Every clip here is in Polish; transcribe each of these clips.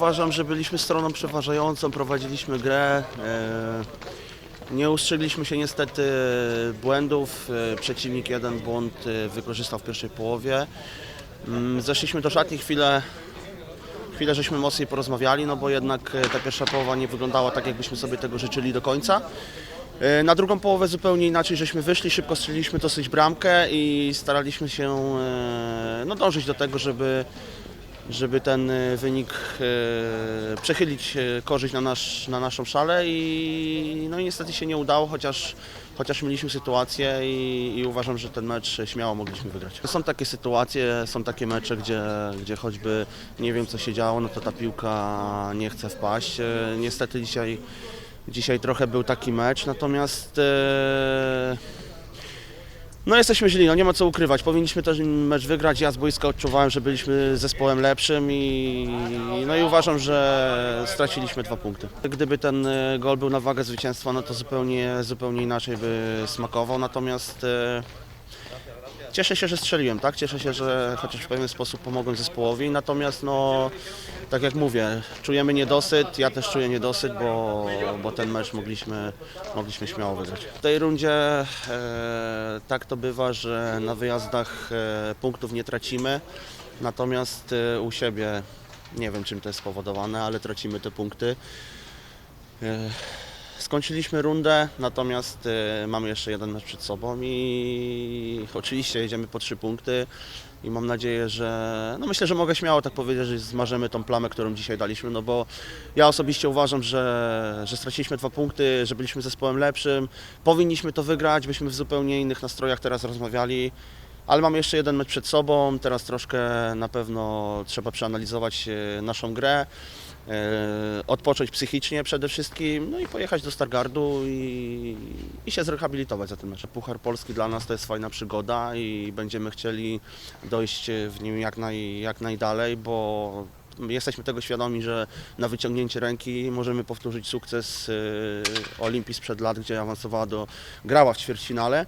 Uważam, że byliśmy stroną przeważającą, prowadziliśmy grę. e, Nie ustrzygliśmy się niestety błędów. e, Przeciwnik jeden błąd e, wykorzystał w pierwszej połowie. Mm, Zeszliśmy do szatni chwilę, chwilę żeśmy mocniej porozmawiali, no bo jednak ta pierwsza połowa nie wyglądała tak, jakbyśmy sobie tego życzyli do końca. Na drugą połowę zupełnie inaczej żeśmy wyszli, szybko strzeliliśmy dosyć bramkę i staraliśmy się no, dążyć do tego, żeby, żeby ten e, wynik e, przechylić e, korzyść na, nasz, na naszą szalę i no i niestety się nie udało, chociaż, chociaż mieliśmy sytuację i, i uważam, że ten mecz śmiało mogliśmy wygrać. Są takie sytuacje, są takie mecze, gdzie, gdzie choćby nie wiem co się działo, no to ta piłka nie chce wpaść. Niestety dzisiaj Dzisiaj trochę był taki mecz, natomiast no jesteśmy źli, no nie ma co ukrywać. Powinniśmy też mecz wygrać. Ja z boiska odczuwałem, że byliśmy zespołem lepszym i, no i uważam, że straciliśmy dwa punkty. Gdyby ten e, gol był na wagę zwycięstwa, no to zupełnie, zupełnie inaczej by smakował. Natomiast e, Cieszę się, że strzeliłem, tak? Cieszę się, że chociaż w pewien sposób pomogłem zespołowi. Natomiast no, tak jak mówię, czujemy niedosyt, ja też czuję niedosyt, bo, bo ten mecz mogliśmy, mogliśmy śmiało wygrać. W tej rundzie e, tak to bywa, że na wyjazdach e, punktów nie tracimy, natomiast e, u siebie nie wiem czym to jest spowodowane, ale tracimy te punkty. E, Skończyliśmy rundę, natomiast e, mamy jeszcze jeden mecz przed sobą i oczywiście jedziemy po trzy punkty i mam nadzieję, że no myślę, że mogę śmiało tak powiedzieć, że zmarzymy tą plamę, którą dzisiaj daliśmy, no bo ja osobiście uważam, że, że straciliśmy dwa punkty, że byliśmy zespołem lepszym, powinniśmy to wygrać, byśmy w zupełnie innych nastrojach teraz rozmawiali. Ale mamy jeszcze jeden mecz przed sobą, teraz troszkę na pewno trzeba przeanalizować e, naszą grę, odpocząć psychicznie przede wszystkim, no i pojechać do Stargardu i, i się zrehabilitować za ten mecz. Puchar Polski dla nas to jest fajna przygoda i będziemy chcieli dojść w nim jak, naj, jak najdalej, bo jesteśmy tego świadomi, że na wyciągnięcie ręki możemy powtórzyć sukces e, Olimpii sprzed lat, gdzie awansowała do, grała w ćwierćfinale.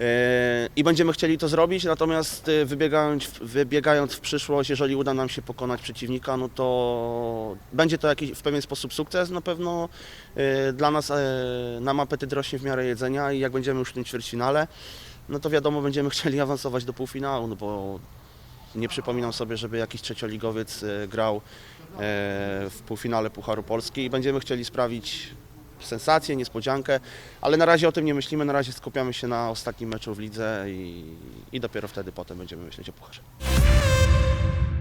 E, I będziemy chcieli to zrobić, natomiast e, wybiegając, wybiegając w przyszłość, jeżeli uda nam się pokonać przeciwnika, no to będzie to jakiś w pewien sposób sukces. Na pewno e, dla nas e, nam apetyt rośnie w miarę jedzenia i jak będziemy już w tym ćwierćfinale, no to wiadomo, będziemy chcieli awansować do półfinału, no bo nie przypominam sobie, żeby jakiś trzecioligowiec grał w półfinale Pucharu Polski i będziemy chcieli sprawić sensację, niespodziankę, ale na razie o tym nie myślimy, na razie skupiamy się na ostatnim meczu w lidze i, i dopiero wtedy potem będziemy myśleć o pucharze.